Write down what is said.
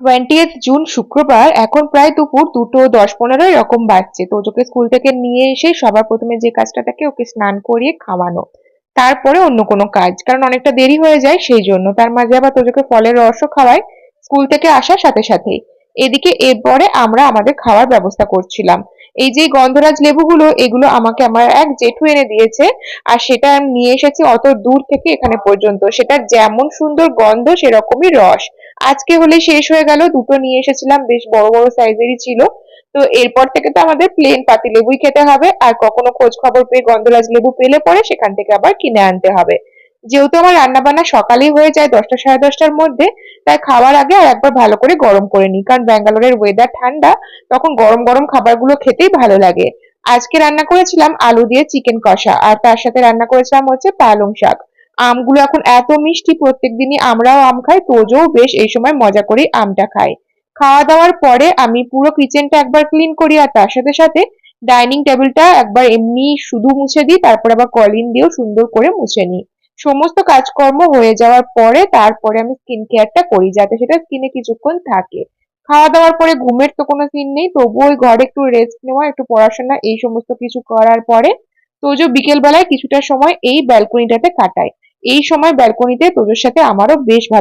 Twentieth June শুক্রবার, এখন প্রায় দুপুর দুটো দশ পনেরো এরকম বাজছে। তোজোকে স্কুল থেকে নিয়ে এসে সবার প্রথমে যে কাজটা থাকে, ওকে স্নান করিয়ে খাওয়ানো। তারপরে অন্য কোনো কাজ, কারণ অনেকটা দেরি হয়ে যায় সেই জন্য। তার মাঝে আবার তোজোকে ফলের রসও খাওয়াই স্কুল থেকে আসার সাথে সাথেই। এদিকে এরপরে আমরা আমাদের খাওয়ার ব্যবস্থা করছিলাম। এই যে গন্ধরাজ লেবুগুলো, এগুলো আমাকে আমার এক জেঠু এনে দিয়েছে, আর সেটা আমি নিয়ে এসেছি অত দূর থেকে এখানে পর্যন্ত। সেটার যেমন সুন্দর গন্ধ, সেরকমই রস। আজকে হলে শেষ হয়ে গেল, দুটো নিয়ে এসেছিলাম, বেশ বড় বড় সাইজেরই ছিল। তো এরপর থেকে তো আমাদের প্লেন পাতি লেবুই খেতে হবে, আর কখনো খোঁজ খবর পেয়ে গন্ধরাজ লেবু পেলে পরে সেখান থেকে আবার কিনে আনতে হবে। যেহেতু আমার রান্না বান্না সকালেই হয়ে যায় দশটা সাড়ে দশটার মধ্যে, তাই খাওয়ার আগে আর একবার ভালো করে গরম করে নিই। কারণ ব্যাঙ্গালোরের ওয়েদার ঠান্ডা, তখন গরম গরম খাবারগুলো খেতেই ভালো লাগে। আজকে রান্না করেছিলাম আলু দিয়ে চিকেন কষা, আর তার সাথে রান্না করেছিলাম হচ্ছে পালং শাক। আমগুলো এখন এত মিষ্টি প্রত্যেক দিনই আমরাও আম খাই, তোজও বেশ, এই সময় মজা করেই আমটা খায় খাওয়া দাওয়ার পরে আমি পুরো কিচেনটা একবার ক্লিন করি আর তার সাথে সাথে ডাইনিং টেবিলটা একবার এমনি শুধু মুছে দিই, তারপর আবার কলিন দিয়েও সুন্দর করে মুছে নিই। সমস্ত কাজকর্ম হয়ে যাওয়ার পরে তারপরে আমি স্কিন কেয়ারটা করি, যাতে সেটা স্কিনে কিছুক্ষণ থাকে। খাওয়া দাওয়ার পরে ঘুমের তো কোনো সিন নেই, তবুও ওই ঘরে একটু রেস্ট নেওয়া, একটু পড়াশোনা, এই সমস্ত কিছু করার পরে তোজো বিকেল বেলায় কিছুটা সময় এই ব্যালকনিটাতে কাটায় এই সময় ব্যালকনিতে তোদের সাথে আমারও বেশ ভালো